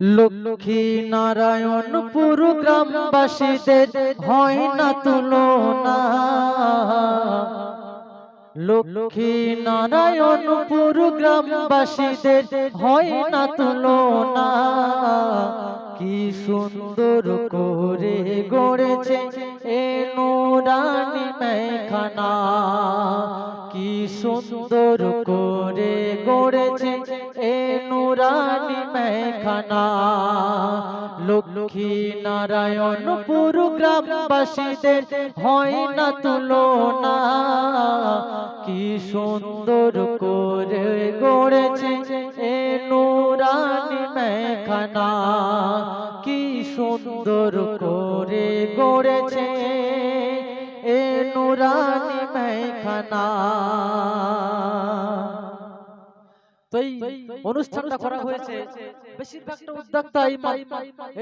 লক্ষ্মী নারায়ণপুর গ্রামবাসীদের হয় না তুলনা। লক্ষ্মী নারায়ণপুর গ্রামবাসীদের হয় না তুলনা। কি সুন্দর করে গড়েছে এ নুরানি মেখানা কি সুন্দর করে গড়েছে নুরানি মেখানা লক্ষ্মী নারায়ণপুর গ্রামবাসীদের হয় না তুলনা। কি সুন্দর করে গড়েছে এ নুরানি মেখানা কি সুন্দর করে গড়েছে এ নুরানি মেখানা তো এই অনুষ্ঠানটা করা হয়েছে। বেশিরভাগটা উদ্যোক্তা ইমাম।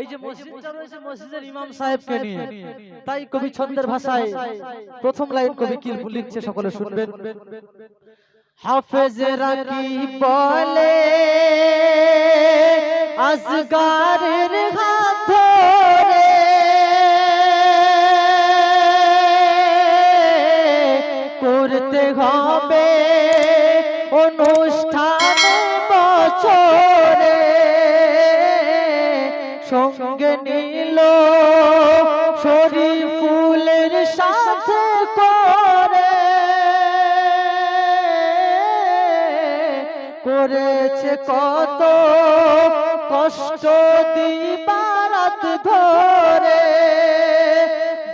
এই যে মসজিদটা রয়েছে মসজিদের ইমাম সাহেবকে নিয়ে। তাই কবি ছন্দের ভাষায় প্রথম লাইন কবি কি লিখছে সকলে শুনবেন। হাফেজরা কি বলে? আসগারের হাত ধরে। করতে হবে নিল শরীফুলের সাথে করে, করেছে কত কষ্ট দিবারাত ধরে।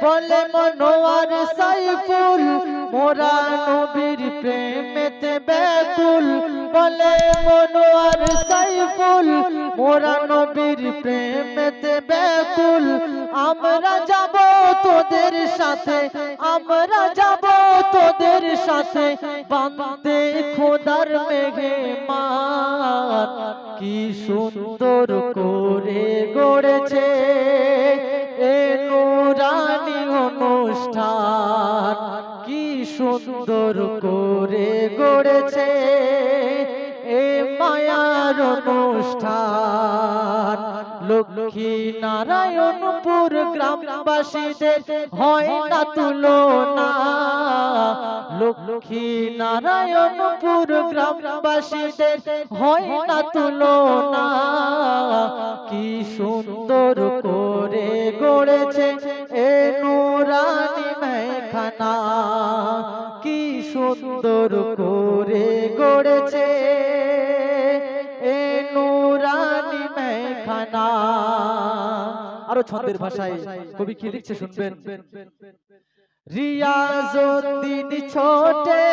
বলে মনোয়ার সাইফুল, মোরা নবীর প্রেমেতে ব্যাকুল বলে মনোয়ার সাইফুল। মোরা নবীর প্রেমেতে ব্যাকুল আমরা যাব তোদের সাথে, আমরা যাব তোদের সাথে। বাঁধতে খোদার মেঘে মান কি সুন্দর করে গড়েছে এ নুরানি অনুষ্ঠান। সুন্দর করে গড়েছে এ মায়ার অনুষ্ঠান। লক্ষ্মী নারায়ণপুর গ্রামবাসীদের হয় না তুলনা। লক্ষ্মী নারায়ণপুর গ্রামবাসীদের হয় না তুলনা। কি সুন্দর করে গড়েছে এ নুরানি মেখানা সুন্দর করে গড়েছে। এ নুরানি মেখানা আরও ছন্দের ভাষায় কবি কি লিখছে শুনবেন? রিয়াজউদ্দিন ছোটে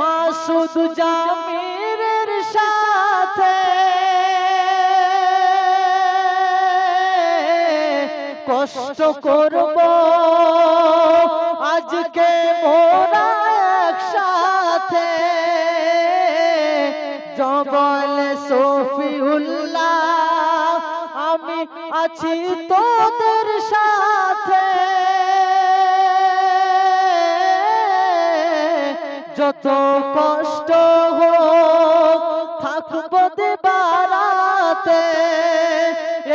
মাসুদ জামিরের সাথে। কষ্ট করব আজকে মোরা একসাথে জবল সফিউল্লাহ আমি আছি তোদের সাথে। যত কষ্ট হোক থাকব দেবারাতে।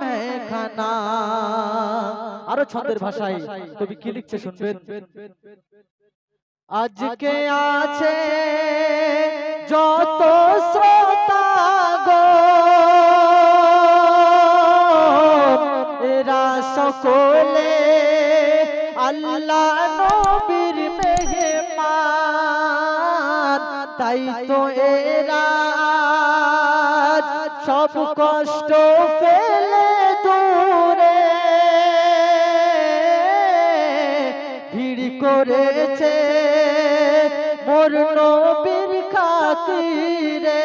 মেখানা আরও ছন্দের ভাষায় কবি কি লিখছে শুনবেন? আজকে আছে যত শ্রোতা গো। এরা সকলে আল্লাহ নবীর মেহমান। তাই তো এরা সব কষ্ট ফেলে দূরে। ভিড় করেছে মোর নবীর খাতিরে।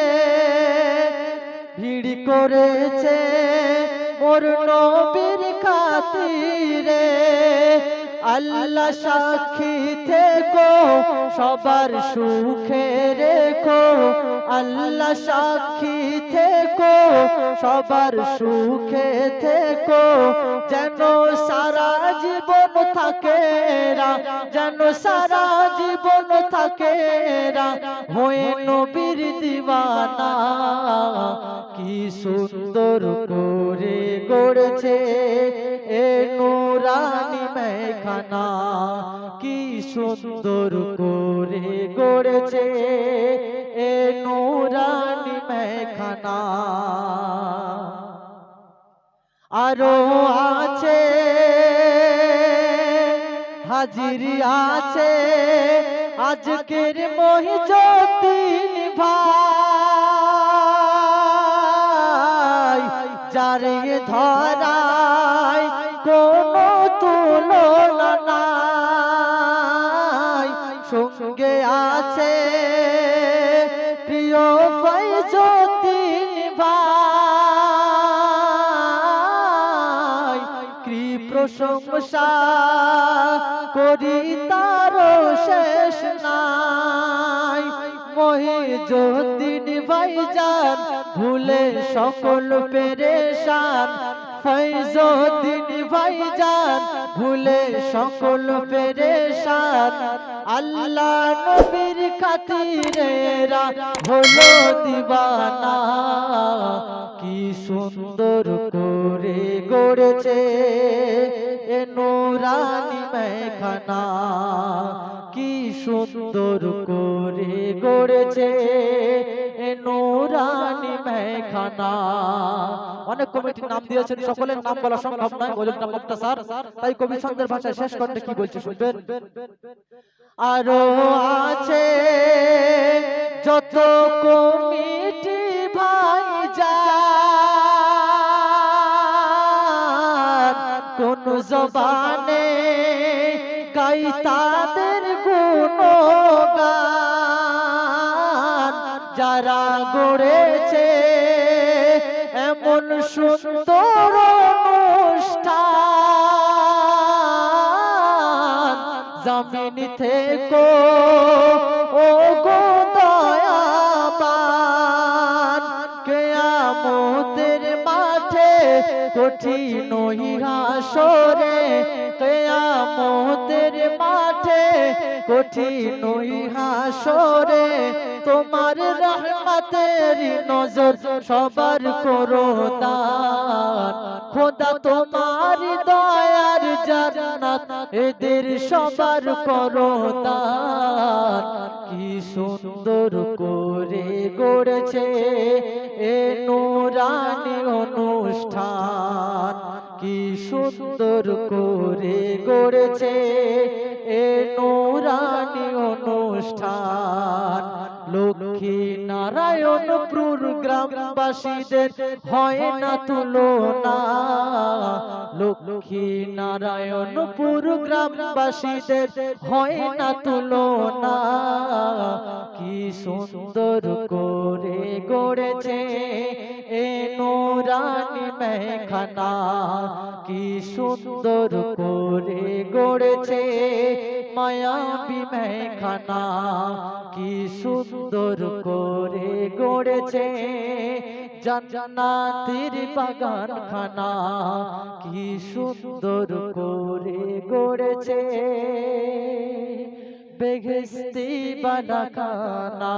ভিড় করেছে মোর নবীর খাতিরে। আল্লাহ সাক্ষী থেকো সবার সুখে রেখো। আল্লাহ সাক্ষী থেকো সবার সুখে থেকো যেন সারা জীবন থাকে যেন সারা জীবন থাকে হয়ে নবীর দিওয়ানা কি সুন্দর করে গড়েছে এ নুরানি মেখানা কি সুন্দর করে গড়েছে মেখানা আরও আছে হাজিরি আছে আজকের মহিজতিন ভাই যারে ধরায় কোনো তুলনা নাই। সঙ্গে আছে প্রশংসা করি তার শেষ নাই। মহিজুদ্দিন ভাইজান ভুলে সকল পেরেশান। ফৈজুদ্দিন ভাইজান ভুলে সকল পেরেশান। আল্লাহ নবীর খাতিরেরা হলো দিবানা। কি সুন্দর করে গড়েছে নুরানি মেখানা কি সুন্দর করে গড়েছে নুরানি মেখানা অনেক কমিটির নাম দিয়েছেন, সকলের নাম বলা সম্ভব নয় বলেন নাম স্যার তাই কবি ছন্দের ভাষায় শেষ করতে কি বলছে শুনবেন? আরও আছে যত কমিটি জবানে গাই তাদের গুণগান যারা গড়েছে এমন সুন্দর অনুষ্ঠান। জমিন থেকো কঠিন হাসরে কেয়ামতের মাঠে কঠিন হাসরে তোমার রহমতের নজর সবার করো দান খোদা তোমার দয়ার জান্নাত এদের সবার করো দান কি সুন্দর করে গড়েছে এ নুরানি অনুষ্ঠান কি সুন্দর করে গড়েছে এ নুরানি অনুষ্ঠান। লক্ষ্মী নারায়ণপুর গ্রামবাসীদের হয় না তুলনা। লক্ষ্মী নারায়ণপুর গ্রামবাসীদের হয় না তুলনা। কি সুন্দর করে গড়েছে এ নুরানি মেখানা কি সুন্দর করে গড়েছে মায়াবী মেখানা কি সুন্দর করে গড়েছে জান্নাতের বাগান খানা কি সুন্দর করে গড়েছে বেঘস্তি বানা খানা